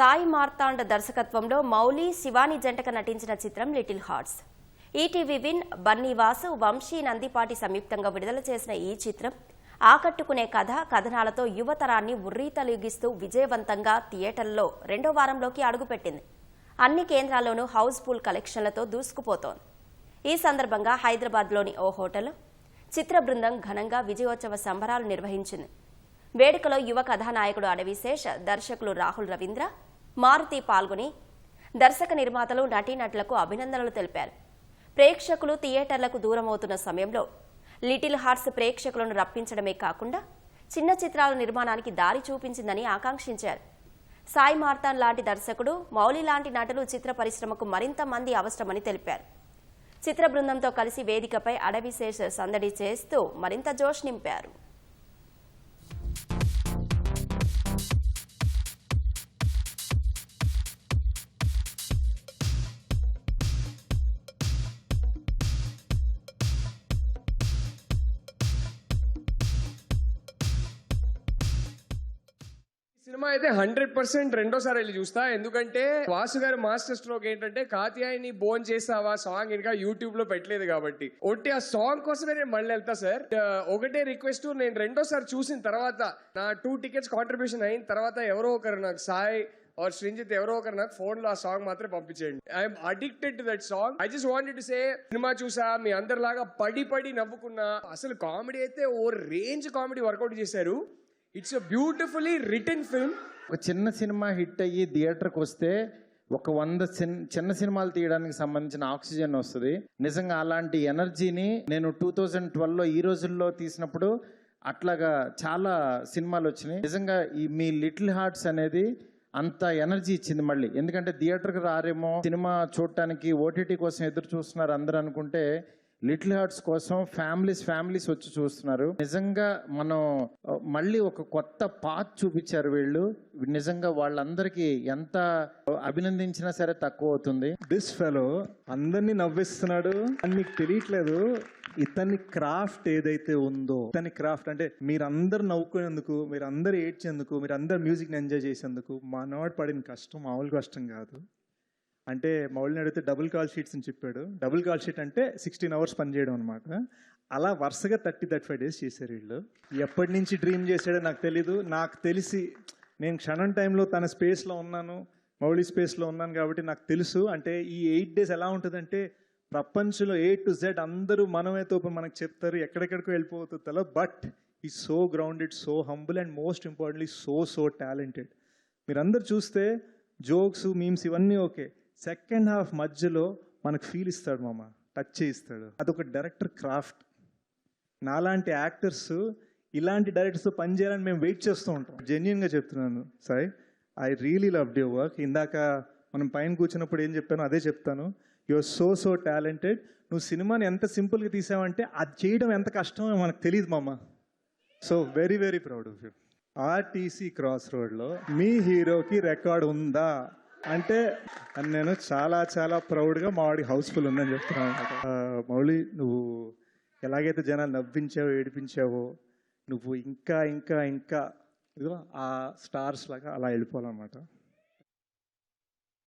సాయి మార్తాండ దర్శకత్వంలో మౌలి శివాని జంటక నటించిన చిత్రం Little Hearts. ETV Win Bunny Vasu Vamsi Nandipati సంయుక్తంగా విడుదల చేసిన ఈ చిత్రం ఆకట్టుకునే కథ కథనాలతో యువతరాన్ని ఉర్రీతలిగిస్తూ విజయవంతంగా థియేటర్లో రెండో వారంలోకి అడుగుపెట్టింది. అన్ని కేంద్రాల్లోనూ హౌస్ఫుల్ కలెక్షన్లతో దూసుకుపోతోంది. ఈ సందర్భంగా హైదరాబాద్లోని ఓ హోటల్ చిత్ర బృందం ఘనంగా విజయోత్సవ సంబరాలు నిర్వహించింది. వేడుకలో యువ కథానాయకుడు అడవిశేష్ దర్శకులు రాహుల్ రవీంద్ర మారుతి పాల్గొని దర్శక నిర్మాతలు నటీనటులకు అభినందనలు తెలిపారు. ప్రేక్షకులు థియేటర్లకు దూరమవుతున్న సమయంలో లిటిల్ హార్ట్స్ ప్రేక్షకులను రప్పించడమే కాకుండా చిన్న చిత్రాల నిర్మాణానికి దారి చూపించిందని ఆకాంక్షించారు. సాయి మార్తాన్ లాంటి దర్శకుడు మౌలి లాంటి నటులు చిత్ర పరిశ్రమకు మరింత మంది అవసరమని తెలిపారు. చిత్ర బృందంతో కలిసి వేదికపై అడవిశేష సందడి చేస్తూ మరింత జోష్ నింపారు. సినిమా అయితే హండ్రెడ్ పర్సెంట్ రెండోసారి వెళ్ళి చూస్తా. ఎందుకంటే వాసు గారి మాస్టర్ స్ట్రోక్ ఏంటంటే కాత్యాయని బోన్ చేసావా సాంగ్ ఇంకా యూట్యూబ్లో పెట్టలేదు కాబట్టి. ఒట్టి ఆ సాంగ్ కోసమే నేను మళ్ళీ వెళ్తా సార్. ఒకటే రిక్వెస్ట్ నేను రెండోసారి చూసిన తర్వాత నా టూ టికెట్స్ కాంట్రిబ్యూషన్ అయిన తర్వాత ఎవరో ఒకరు నాకు సాయి ఆర్ శ్రీంజిత్ ఎవరో ఒకరు నాకు ఫోన్లో ఆ సాంగ్ మాత్రం పంపించేయండి. I'm addicted to that song I just wanted to say cinema చూసా మీ అందరిలాగా పడి పడి నవ్వుకున్నా. అసలు కామెడీ అయితే ఓ రేంజ్ కామెడీ వర్కౌట్ చేశారు. It's a beautifully return film ఒక చిన్న సినిమా హిట్ అయ్యి థియేటర్కి వస్తే ఒక వంద చిన్న సినిమాలు తీయడానికి సంబంధించిన ఆక్సిజన్ వస్తుంది. నిజంగా అలాంటి ఎనర్జీని నేను టూ థౌజండ్ ట్వెల్వ్లో ఈ రోజుల్లో తీసినప్పుడు అట్లాగా చాలా సినిమాలు వచ్చినాయి. నిజంగా ఈ మీ లిటిల్ హార్ట్స్ అనేది అంత ఎనర్జీ ఇచ్చింది మళ్ళీ. ఎందుకంటే థియేటర్కి రారేమో సినిమా చూడటానికి ఓటీటీ కోసం ఎదురు చూస్తున్నారు అందరూ అనుకుంటే లిటిల్ హార్ట్స్ కోసం ఫ్యామిలీస్ ఫ్యామిలీస్ వచ్చి చూస్తున్నారు. నిజంగా మనం మళ్ళీ ఒక కొత్త పాత్ చూపించారు వీళ్ళు. నిజంగా వాళ్ళందరికీ ఎంత అభినందించినా సరే తక్కువ అవుతుంది. దిస్ ఫెలో అందరినీ నవ్విస్తున్నాడు. అని మీకు తెలియట్లేదు ఇతని క్రాఫ్ట్ ఏదైతే ఉందో ఇతని క్రాఫ్ట్ అంటే మీరందరు నవ్వుకునేందుకు మీరందరూ ఏడ్చేందుకు మీరందరు మ్యూజిక్ని ఎంజాయ్ చేసేందుకు మానవాడు పడిన కష్టం మామూలు కష్టం కాదు. అంటే మౌళిని అడిగితే డబుల్ కాల్ షీట్స్ అని చెప్పాడు. డబుల్ కాల్ షీట్ అంటే సిక్స్టీన్ అవర్స్ పనిచేయడం అనమాట అలా వరుసగా థర్టీ థర్టీ ఫైవ్ డేస్ చేశారు వీళ్ళు. ఎప్పటి నుంచి డ్రీమ్ చేశాడో నాకు తెలీదు. నాకు తెలిసి నేను క్షణం టైంలో తన స్పేస్లో ఉన్నాను మౌళి స్పేస్లో ఉన్నాను కాబట్టి నాకు తెలుసు. అంటే ఈ ఎయిట్ డేస్ ఎలా ఉంటుందంటే ప్రపంచంలో ఏ టు జెడ్ అందరూ మనమే తోపు మనకు చెప్తారు. ఎక్కడెక్కడికో వెళ్ళిపోతుందో బట్ ఈ so grounded so humble and most importantly so so talented మీరందరూ చూస్తే జోక్స్ మీమ్స్ ఇవన్నీ ఓకే సెకండ్ హాఫ్ మధ్యలో మనకు ఫీల్ ఇస్తాడు మామ టచ్ చేయిస్తాడు. అదొక డైరెక్టర్ క్రాఫ్ట్. నాలాంటి యాక్టర్స్ ఇలాంటి డైరెక్టర్స్తో పనిచేయాలని మేము వెయిట్ చేస్తూ ఉంటాం. జెన్యున్గా చెప్తున్నాను Sai I really love your work ఇందాక మనం పైన కూర్చున్నప్పుడు ఏం చెప్పానో అదే చెప్తాను. యువర్ సో సో టాలెంటెడ్ నువ్వు సినిమాని ఎంత సింపుల్గా తీసావంటే అది చేయడం ఎంత కష్టమో మనకు తెలియదు మామ. So very very proud of you RTC cross రోడ్లో మీ హీరోకి రికార్డ్ ఉందా? అంటే నేను చాలా చాలా ప్రౌడ్గా మా వాడికి హౌస్ఫుల్ ఉందని చెప్తున్నాను. మౌళి నువ్వు ఎలాగైతే జనాలు నవ్వించావో ఏడిపించావో నువ్వు ఇంకా ఇంకా ఇంకా ఇదిగో ఆ స్టార్స్ లాగా అలా వెళ్ళిపోవాలన్నమాట.